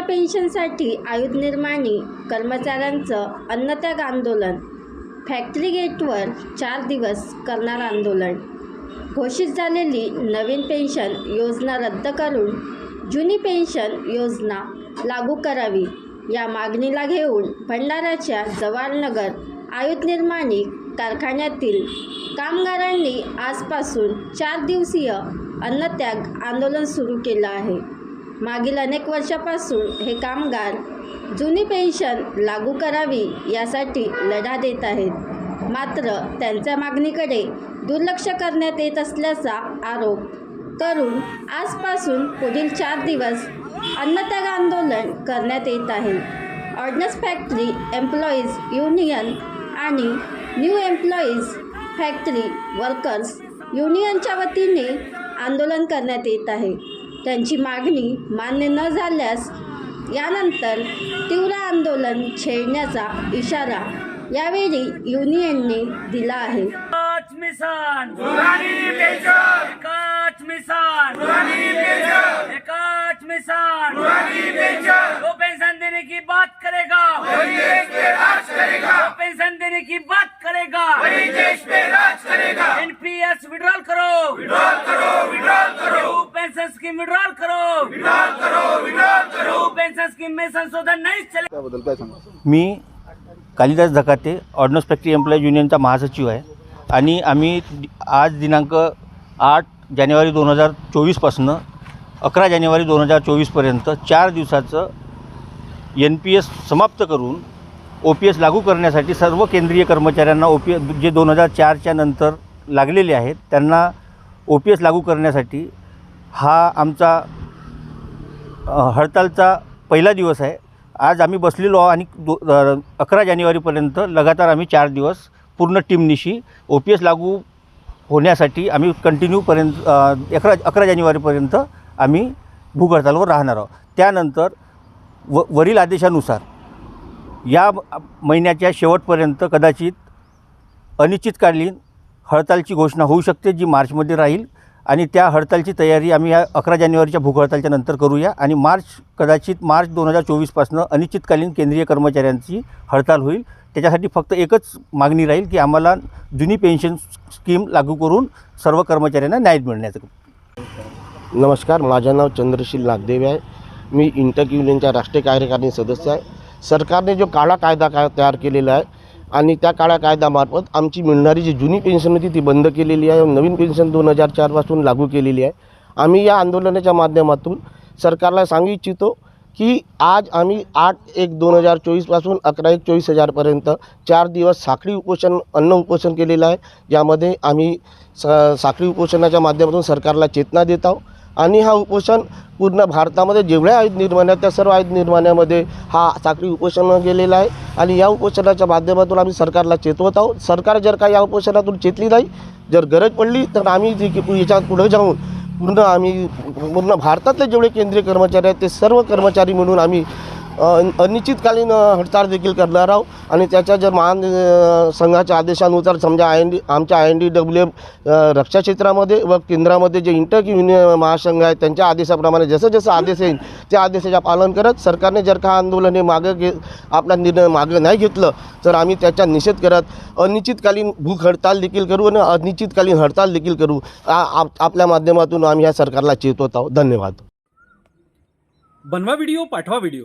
जुन्या पेन्शनसाठी आयुध निर्माणी कर्मचाऱ्यांचं अन्नत्याग आंदोलन. फॅक्टरी गेटवर चार दिवस करणार आंदोलन. घोषित झालेली नवीन पेन्शन योजना रद्द करून जुनी पेन्शन योजना लागू करावी या मागणीला घेऊन भंडाऱ्याच्या जवाहरनगर आयुध निर्माणी कारखान्यातील कामगारांनी आजपासून चार दिवसीय अन्नत्याग आंदोलन सुरू केलं आहे. मागील अनेक वर्षापासून हे कामगार जुनी पेन्शन लागू करावी यासाठी लढा देत आहेत. मात्र त्यांच्या मागणीकडे दुर्लक्ष करण्यात येत असल्याचा आरोप करून आजपासून पुढील चार दिवस अन्नत्याग आंदोलन करण्यात येत आहे. ऑर्डनस फॅक्टरी एम्प्लॉईज युनियन आणि न्यू एम्प्लॉईज फॅक्टरी वर्कर्स युनियनच्या वतीने आंदोलन करण्यात येत आहे. त्यांची मागणी मान्य न झाल्यास यानंतर तीव्र आंदोलन छेडण्याचा इशारा यावेळी युनियनने दिला आहे. काच मिसान. पुरानी पेंशन काच मिसान. पुरानी पेंशन काच मिसान. पुरानी पेंशन वो पेंशन देने की बात करेगा. वही देश पे राज करेगा. वो पेंशन देने की बात करेगा. वही देश पे राज करेगा. एनपीएस विड्रॉल करो. विड्रॉल करो विड्रॉल पेंशन स्कीम विड्रॉल करो। विड्रॉल करो विड्रॉल करो। पेंशन स्कीम में संशोधन नहीं चले। त्याबद्दल काय सांगा? मी Kalidas Dhakate ordnance factory employee युनियनचा महासचिव आहे. आणि आम्ही आज दिनांक आठ जानेवारी दोन हजार चोवीसपासनं अकरा जानेवारी दोन हजार चोवीसपर्यंत चार दिवसाचं एन पी एस समाप्त करून ओ पी एस लागू करण्यासाठी सर्व केंद्रीय कर्मचाऱ्यांना ओ पी जे दोन हजार चारच्या नंतर लागलेले आहेत त्यांना ओ पी एस लागू करण्यासाठी हा आमचा हडतालचा पहिला दिवस आहे. आज आम्ही बसलेलो आहो आणि दो अकरा जानेवारीपर्यंत लगातार आम्ही चार दिवस पूर्ण टीमनिशी ओ पी एस लागू होण्यासाठी आम्ही कंटिन्यूपर्यंत अकरा अकरा जानेवारीपर्यंत आम्ही भूक हडतालवर राहणार आहोत. त्यानंतर व वरील आदेशानुसार या महिन्याच्या शेवटपर्यंत कदाचित अनिश्चितकालीन हडतालची घोषणा होऊ शकते जी मार्चमध्ये राहील. आणि त्या हडतालची तयारी आम्ही या अकरा जानेवारीच्या भूक हडतालच्या नंतर करूया. आणि मार्च कदाचित मार्च दोन हजार चोवीसपासनं अनिश्चितकालीन केंद्रीय कर्मचाऱ्यांची हडताल होईल. त्याच्यासाठी फक्त एकच मागणी राहील की आम्हाला जुनी पेन्शन स्कीम लागू करून सर्व कर्मचाऱ्यांना न्याय मिळण्याचं. नमस्कार माझं नाव चंद्रशील नागदेव आहे. मी इंटक युनियनच्या राष्ट्रीय कार्यकारिणी सदस्य आहे. सरकारने जो काळा कायदा काय तयार केलेला आहे आणि त्या काळा कायद्यामार्फत आमची मिळणारी जी जुनी पेन्शन होती ती बंद केलेली आहे. नवीन पेन्शन दोन हजार चारपासून लागू केलेली आहे. आम्ही या आंदोलनाच्या माध्यमातून सरकारला सांगू इच्छितो की आज आम्ही आठ एक दोन हजार चोवीसपासून अकरा एक चोवीस हजारपर्यंत चार दिवस साखळी उपोषण अन्न उपोषण केलेलं आहे. ज्यामध्ये आम्ही स साखळी उपोषणाच्या माध्यमातून सरकारला चेतना देत आहोत. आणि हा उपोषण पूर्ण भारतामध्ये जेवढ्या आयुध निर्माण आहेत त्या सर्व आयुध निर्माण्यामध्ये हा साखळी उपोषण गेलेला आहे. आणि या उपोषणाच्या माध्यमातून आम्ही सरकारला चेतवत आहोत. सरकार जर का या उपोषणातून चेतली नाही जर गरज पडली तर आम्ही जी की याच्यात पुढे जाऊन पूर्ण आम्ही पूर्ण भारतातले जेवढे केंद्रीय कर्मचारी आहेत ते सर्व कर्मचारी म्हणून आम्ही अनिश्चितकालीन हडताळ देखील करणार आहोत. आणि त्याच्या जर महान संघाच्या आदेशानुसार समजा आय एन डी आमच्या I N D W M रक्षा क्षेत्रामध्ये व केंद्रामध्ये जे इंटर युनियन महासंघ आहे त्यांच्या आदेशाप्रमाणे जसं जसं आदेश येईल त्या आदेशाचे पालन करत सरकारने जर का आंदोलन हे मागं घे आपला निर्णय मागं नाही घेतलं तर आम्ही त्याचा निषेध करत अनिश्चितकालीन भूक हडताल देखील करू आणि अनिश्चितकालीन हडताल देखील करू. आप- आपल्या माध्यमातून आम्ही या सरकारला चेतवत आहोत. धन्यवाद. बनवा व्हिडिओ पाठवा व्हिडिओ.